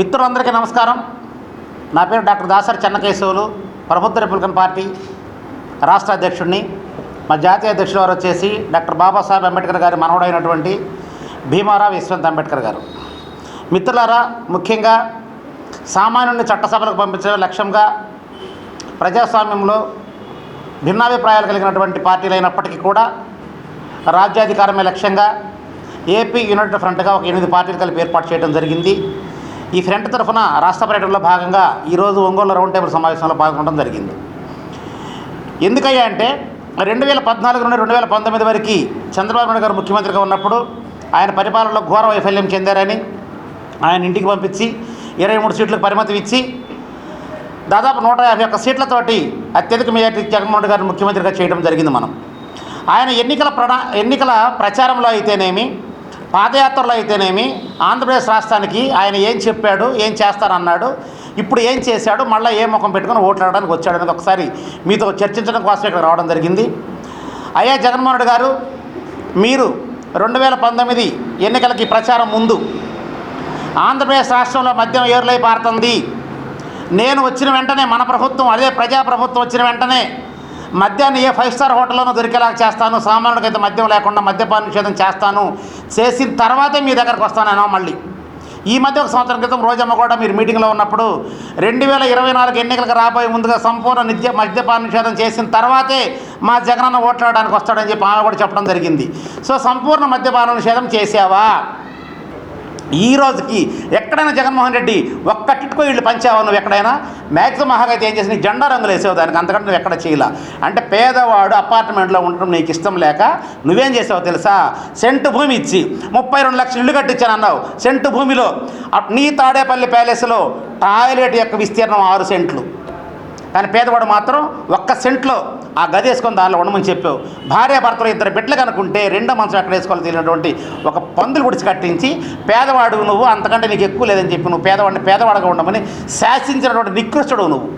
మిత్రులందరికీ నమస్కారం. నా పేరు డాక్టర్ దాసరి చెన్నకేశవులు ప్రభుత్వ రిపబ్లికన్ పార్టీ రాష్ట్ర అధ్యక్షుడిని. మా జాతీయ అధ్యక్షుడు వారు వచ్చేసి డాక్టర్ బాబాసాహెబ్ అంబేద్కర్ గారి మనవడైనటువంటి భీమారావు యశ్వంత్ అంబేద్కర్ గారు. మిత్రులారా ముఖ్యంగా సామాన్యుని చట్టసభలకు పంపించే లక్ష్యంగా ప్రజాస్వామ్యంలో భిన్నాభిప్రాయాలు కలిగినటువంటి పార్టీలు అయినప్పటికీ కూడా రాజ్యాధికారమే లక్ష్యంగా ఏపీ యునైటెడ్ ఫ్రంట్గా ఒక ఎనిమిది పార్టీలు కలిపి ఏర్పాటు చేయడం జరిగింది. ఈ ఫ్రంట్ తరఫున రాష్ట్ర పర్యటనలో భాగంగా ఈరోజు ఒంగోలు రౌండ్ టేబుల్ సమావేశంలో పాల్గొనడం జరిగింది. ఎందుకయ్యా అంటే రెండు వేల పద్నాలుగు నుండి రెండు వేల పంతొమ్మిది వరకు చంద్రబాబు నాయుడు గారు ముఖ్యమంత్రిగా ఉన్నప్పుడు ఆయన పరిపాలనలో ఘోర వైఫల్యం చెందారని ఆయన ఇంటికి పంపించి ఇరవై మూడు సీట్లకు పరిమితి ఇచ్చి దాదాపు నూట యాభై ఒక్క సీట్లతోటి అత్యధిక మెజార్టీ జగన్మోహన్ రెడ్డి గారిని ముఖ్యమంత్రిగా చేయడం జరిగింది మనం. ఆయన ఎన్నికల ప్రణా ఎన్నికల ప్రచారంలో అయితేనేమి పాదయాత్రలో అయితేనేమి ఆంధ్రప్రదేశ్ రాష్ట్రానికి ఆయన ఏం చెప్పాడు ఏం చేస్తానన్నాడు ఇప్పుడు ఏం చేశాడు మళ్ళీ ఏ ముఖం పెట్టుకుని ఓట్లాడడానికి వచ్చాడు వచ్చాడని ఒకసారి మీతో చర్చించడం కోసం ఇక్కడ రావడం జరిగింది. అయ్యా జగన్మోహన్ రెడ్డి గారు మీరు రెండు వేల పంతొమ్మిది ఎన్నికలకి ప్రచారం ముందు ఆంధ్రప్రదేశ్ రాష్ట్రంలో మద్యం ఏరులై పారుతుంది. నేను వచ్చిన వెంటనే మన ప్రభుత్వం అదే ప్రజా ప్రభుత్వం వచ్చిన వెంటనే మద్యాన్ని ఏ ఫైవ్ స్టార్ హోటల్లోనూ దొరికేలాగా చేస్తాను సామాన్యులకైతే మద్యం లేకుండా మద్యపాన నిషేధం చేస్తాను. చేసిన తర్వాతే మీ దగ్గరకు వస్తానో మళ్ళీ. ఈ మధ్య ఒక సంవత్సరం క్రితం రోజమ్మ కూడా మీరు మీటింగ్లో ఉన్నప్పుడు రెండు వేల ఇరవై నాలుగు ఎన్నికలకు రాబోయే ముందుగా సంపూర్ణ నిత్య మద్యపాన నిషేధం చేసిన తర్వాతే మా జగనన్న ఓట్లాడడానికి వస్తాడని చెప్పి ఆమె కూడా చెప్పడం జరిగింది. సో సంపూర్ణ మద్యపాన నిషేధం చేసావా ఈ రోజుకి ఎక్కడైనా జగన్మోహన్ రెడ్డి ఒక్క టిట్కో ఇళ్ళు పంచావు నువ్వు ఎక్కడైనా? మ్యాక్సిమం మహాగైతే ఏం చేసి నీ జెండా రంగులు వేసావు దానికి అంతకంటే నువ్వు ఎక్కడ చేయలా. అంటే పేదవాడు అపార్ట్మెంట్లో ఉండటం నీకు ఇష్టం లేక నువ్వేం చేసావు తెలుసా? సెంటు భూమి ఇచ్చి ముప్పై రెండు లక్షలు ఇల్లు కట్టించాను అన్నావు. సెంటు భూమిలో. నీ తాడేపల్లి ప్యాలెస్లో టాయిలెట్ యొక్క విస్తీర్ణం ఆరు సెంట్లు. కానీ పేదవాడు మాత్రం ఒక్క సెంట్లో ఆ గది వేసుకొని దానిలో ఉండమని చెప్పావు. భార్య భర్తలు ఇద్దరు బిడ్డలు కనుకుంటే రెండో మంచం ఎక్కడ వేసుకోవాలి తెలియనటువంటి ఒక పందులు గుడిచి కట్టించి పేదవాడు నువ్వు అంతకంటే నీకు ఎక్కువ లేదని చెప్పి నువ్వు పేదవాడిని పేదవాడుగా ఉండమని శాసించినటువంటి నికృష్టుడు నువ్వు.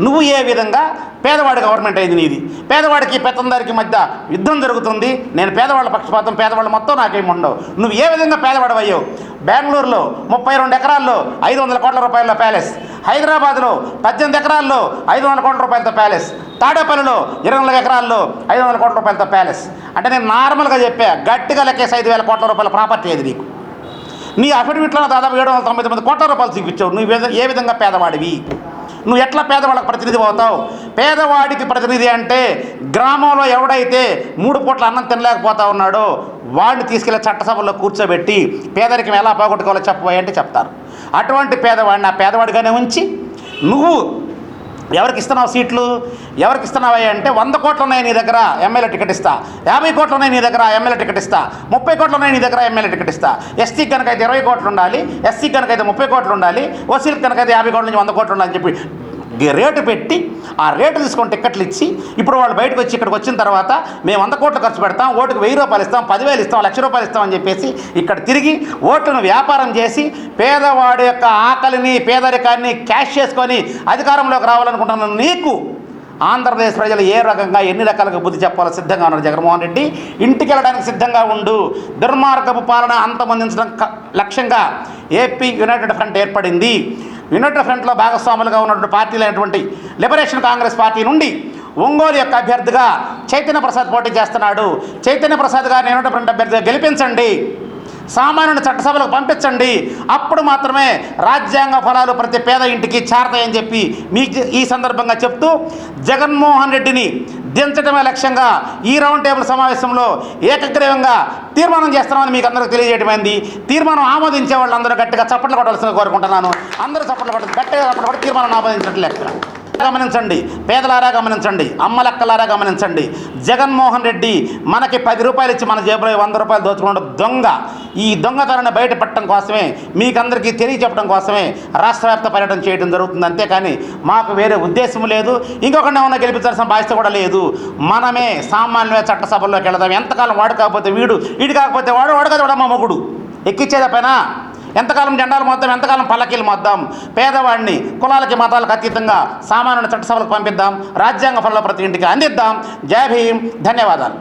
నువ్వు ఏ విధంగా పేదవాడి గవర్నమెంట్ అయింది నీది? పేదవాడికి పెత్తందారికి మధ్య యుద్ధం జరుగుతుంది. నేను పేదవాళ్ళ పక్షపాతం పేదవాళ్ళు మొత్తం నాకేమి ఉండవు. నువ్వు ఏ విధంగా పేదవాడు అయ్యావు? బెంగళూరులో ముప్పై రెండు ఎకరాల్లో ఐదు వందల కోట్ల రూపాయల ప్యాలెస్. హైదరాబాద్లో పద్దెనిమిది ఎకరాల్లో ఐదు వందల కోట్ల రూపాయలతో ప్యాలెస్. తాడేపల్లిలో ఇరవై నాలుగు ఎకరాల్లో ఐదు వందల కోట్ల రూపాయలతో ప్యాలెస్. అంటే నేను నార్మల్గా చెప్పా గట్టిగా లెక్కేసి ఐదు వేల కోట్ల రూపాయల ప్రాపర్టీ అది నీకు? నీ అఫిడవిట్లో దాదాపు ఏడు వందల తొంభై తొమ్మిది కోట్ల రూపాయలు చూపించావు. నువ్వు ఏ ఏ విధంగా పేదవాడివి? నువ్వు ఎట్లా పేదవాళ్ళకి ప్రతినిధి అవుతావు? పేదవాడికి ప్రతినిధి అంటే గ్రామంలో ఎవడైతే మూడు పూట్ల అన్నం తినలేకపోతా ఉన్నాడో వాడిని తీసుకెళ్ళి చట్టసభలో కూర్చోబెట్టి పేదరికం ఎలా పోగొట్టుకోవాలో చెప్పబోయే అంటే చెప్తారు. అటువంటి పేదవాడిని ఆ పేదవాడిగానే ఉంచి నువ్వు ఎవరికి ఇస్తున్నావు సీట్లు? ఎవరికి ఇస్తున్నావా అంటే వంద కోట్లు ఉన్నాయి నీ దగ్గర ఎమ్మెల్యే టికెట్ ఇస్తా. యాభై కోట్లు ఉన్నాయి నీ దగ్గర ఎమ్మెల్యే టికెట్ ఇస్తా. ముప్పై కోట్లు ఉన్నాయి నీ దగ్గర ఎమ్మెల్యే టికెట్ ఇస్తా. ఎస్సీ కనుక అయితే ఇరవై కోట్లు ఉండాలి ఎస్సీ కనుక అయితే ముప్పై కోట్లు ఉండాలి ఓసీలకు కనుక అయితే యాభై కోట్ల నుంచి వంద కోట్లు ఉండాలని చెప్పి రేటు పెట్టి ఆ రేటు తీసుకొని టిక్కెట్లు ఇచ్చి ఇప్పుడు వాళ్ళు బయటకు వచ్చి ఇక్కడికి వచ్చిన తర్వాత మేము వంద కోట్లు ఖర్చు పెడతాం ఓటుకు వెయ్యి రూపాయలు ఇస్తాం పదివేలు ఇస్తాం లక్ష రూపాయలు ఇస్తాం అని చెప్పేసి ఇక్కడ తిరిగి ఓట్లను వ్యాపారం చేసి పేదవాడి యొక్క ఆకలిని పేదరికాన్ని క్యాష్ చేసుకొని అధికారంలోకి రావాలనుకుంటున్న నీకు ఆంధ్రప్రదేశ్ ప్రజలు ఏ రకంగా ఎన్ని రకాలుగా బుద్ధి చెప్పాలో సిద్ధంగా ఉన్నారు జగన్మోహన్ రెడ్డి? ఇంటికి వెళ్ళడానికి సిద్ధంగా ఉండు. దుర్మార్గపు పాలన అంతమందించడం క- లక్ష్యంగా ఏపీ యునైటెడ్ ఫ్రంట్ ఏర్పడింది. యునైటెడ్ ఫ్రంట్లో భాగస్వాములుగా ఉన్నటువంటి పార్టీలు అయినటువంటి లిబరేషన్ కాంగ్రెస్ పార్టీ నుండి ఒంగోలు యొక్క అభ్యర్థిగా చైతన్య ప్రసాద్ పోటీ చేస్తున్నాడు. చైతన్య ప్రసాద్ గారిని యునైటెడ్ ఫ్రంట్ అభ్యర్థిగా గెలిపించండి. సామాన్యుని చట్టసభలకు పంపించండి. అప్పుడు మాత్రమే రాజ్యాంగ ఫలాలు ప్రతి పేద ఇంటికి చేరతాయని చెప్పి మీకు ఈ సందర్భంగా చెప్తూ జగన్మోహన్ రెడ్డిని దించడమే లక్ష్యంగా ఈ రౌండ్ టేబుల్ సమావేశంలో ఏకగ్రీవంగా తీర్మానం చేస్తున్నామని మీకు అందరికీ తెలియజేయడమైంది తీర్మానం ఆమోదించే వాళ్ళందరూ గట్టిగా చప్పట్లు కొట్టాల్సిన కోరుకుంటున్నాను. అందరూ చప్పట్లు కొట్టాలి గట్టిగా చప్పట్లు కొట్టి తీర్మానం ఆమోదించినట్లు లెక్క. గమనించండి. పేదలారా గమనించండి. అమ్మలక్కలారా గమనించండి. జగన్మోహన్ రెడ్డి మనకి పది రూపాయలు ఇచ్చి మన జేబులో వంద రూపాయలు దోచుకున్న దొంగ. ఈ దొంగతనాన్ని బయటపడటం కోసమే మీకందరికీ తెలియచెప్పడం కోసమే రాష్ట్ర వ్యాప్త పర్యటన చేయడం జరుగుతుంది. అంతేకాని మాకు వేరే ఉద్దేశం లేదు. ఇంకొకటి ఏమన్నా గెలిపించాల్సిన బాధ్యత కూడా లేదు. మనమే సామాన్య చట్టసభల్లోకి వెళదాం. ఎంతకాలం వాడు కాకపోతే వీడు వీడు కాకపోతే వాడు వాడు కదా మా మొగుడు. ఎక్కిచ్చేదా పైన ఎంతకాలం జెండాలు మొత్తం ఎంతకాలం పల్లకీలు మొద్దాం? పేదవాడిని కులాలకి మతాలకు అతీతంగా సామాన్యుని చట్టసభలకు పంపిద్దాం రాజ్యాంగ ఫలంలో ప్రతి ఇంటికి అందిద్దాం. జై భీం ధన్యవాదాలు.